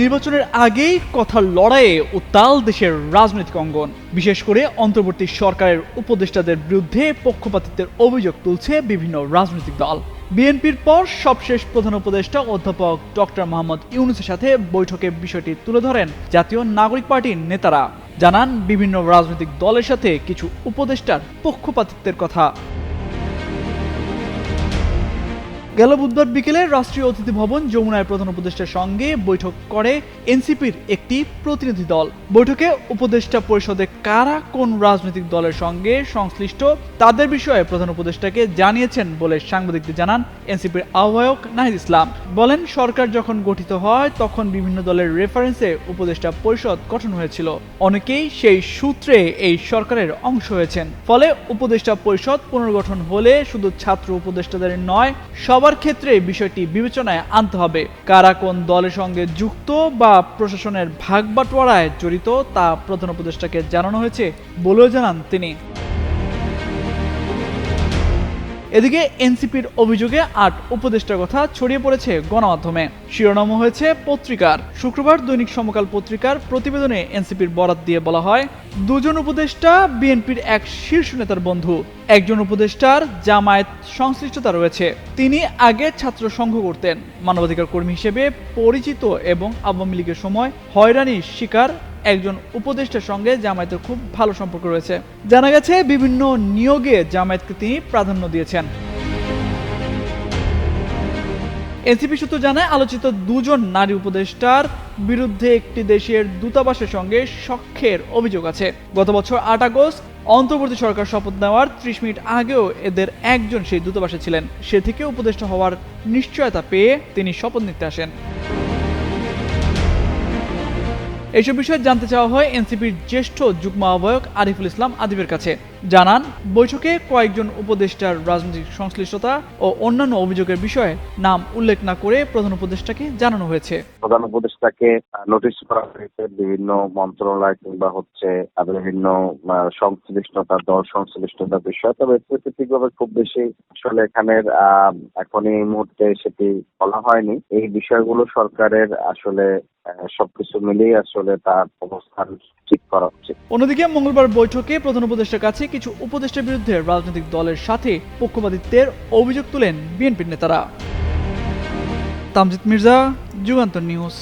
নির্বাচনের আগেই কথার লড়াইয়ে উত্তাল দেশের রাজনৈতিক অঙ্গন। বিশেষ করে অন্তর্বর্তী সরকারের উপদেষ্টাদের বিরুদ্ধে পক্ষপাতিত্বের অভিযোগ তুলছে বিভিন্ন রাজনৈতিক দল। বিএনপির পর সবশেষ প্রধান উপদেষ্টা অধ্যাপক ডক্টর মোহাম্মদ ইউনুসের সাথে বৈঠকে বিষয়টি তুলে ধরেন জাতীয় নাগরিক পার্টির নেতারা। জানান বিভিন্ন রাজনৈতিক দলের সাথে কিছু উপদেষ্টার পক্ষপাতিত্বের কথা। গেল বুধবার বিকেলে রাষ্ট্রীয় অতিথি ভবন যমুনায় প্রধান উপদেষ্টার সঙ্গে বৈঠক করে এনসিপির একটি প্রতিনিধি দল। বৈঠকে উপদেষ্টা পরিষদে কারা কোন রাজনৈতিক দলের সঙ্গে সংশ্লিষ্ট তাদের বিষয়ে প্রধান উপদেষ্টাকে জানিয়েছেন বলে সাংবাদিকদের জানান এনসিপির আহ্বায়ক নাহিদ ইসলাম। বলেন, সরকার যখন গঠিত হয়, তখন বিভিন্ন দলের রেফারেন্সে উপদেষ্টা পরিষদ গঠন হয়েছিল। অনেকেই সেই সূত্রে এই সরকারের অংশ হয়েছেন। ফলে উপদেষ্টা পরিষদ পুনর্গঠন হলে শুধু ছাত্র উপদেষ্টাদের নয় সবার ক্ষেত্রে বিষয়টি বিবেচনায় আনতে হবে। কারা কোন দলের সঙ্গে যুক্ত বা প্রশাসনের ভাগ বাটোয়ারায় জড়িত তা প্রধান উপদেষ্টাকে জানানো হয়েছে বলেও জানান তিনি। এদিকে এনসিপির অভিযোগে আট উপদেষ্টার কথা ছড়িয়ে পড়েছে গণমাধ্যমে। শিরোনামও হয়েছে পত্রিকার। শুক্রবার দৈনিক সমকাল পত্রিকার প্রতিবেদনে এনসিপির বরাত দিয়ে বলা হয়, দুজন উপদেষ্টা বিএনপির এক শীর্ষ নেতার বন্ধু, একজন উপদেষ্টার জামায়াত সংশ্লিষ্টতা রয়েছে। তিনি আগে ছাত্র সংঘ করতেন। মানবাধিকার কর্মী হিসেবে পরিচিত এবং আওয়ামী লীগের সময় হয়রানির শিকার একজন উপদেষ্টার সঙ্গে জামায়াতের খুব ভালো সম্পর্ক রয়েছে। জানা গেছে, বিভিন্ন নিয়োগে জামায়াতকে তিনি প্রাধান্য দিয়েছেন। এনসিপি সূত্র জানায়, আলোচিত দুজন নারী উপদেষ্টার বিরুদ্ধে একটি দেশের দূতাবাসের সঙ্গে সখ্যের অভিযোগ আছে। গত বছর আট আগস্ট, অন্তর্বর্তী সরকার শপথ নেওয়ার ত্রিশ মিনিট আগেও এদের একজন সেই দূতাবাসে ছিলেন। সে থেকে উপদেষ্টা হওয়ার নিশ্চয়তা পেয়ে তিনি শপথ নিতে আসেন। এইসব বিষয়ে জানতে চাওয়া হয় এনসিপির জ্যেষ্ঠ যুগ্ম আহ্বায়ক আরিফুল ইসলাম আদিবের কাছে। জানান, বৈঠকে কয়েকজন উপদেষ্টার রাজনৈতিক সংশ্লিষ্টতা ও অন্যান্য অভিযোগের বিষয়ে নাম উল্লেখ না করে প্রধান উপদেষ্টাকে জানানো হয়েছে। প্রধান উপদেষ্টাকে নোটিশ করা হয়েছে বিভিন্ন মন্ত্রণালয় কিংবা হচ্ছে বিভিন্ন সংশ্লিষ্টতা, দল সংশ্লিষ্টতার বিষয়। তবে স্পেসিফিক ভাবে খুব বেশি আসলে এখানের এখন এই মুহূর্তে সেটি বলা হয়নি। এই বিষয়গুলো সরকারের আসলে সবকিছু মিলিয়ে আসলে তার অবস্থান ঠিক করা উচিত। অন্যদিকে মঙ্গলবার বৈঠকে প্রধান উপদেষ্টার কাছে কিছু উপদেষ্টার বিরুদ্ধে রাজনৈতিক দলের সাথে পক্ষপাতিত্বের অভিযোগ তুলেন বিএনপির নেতারা। তামজিদ মির্জা, যুগান্তর নিউজ।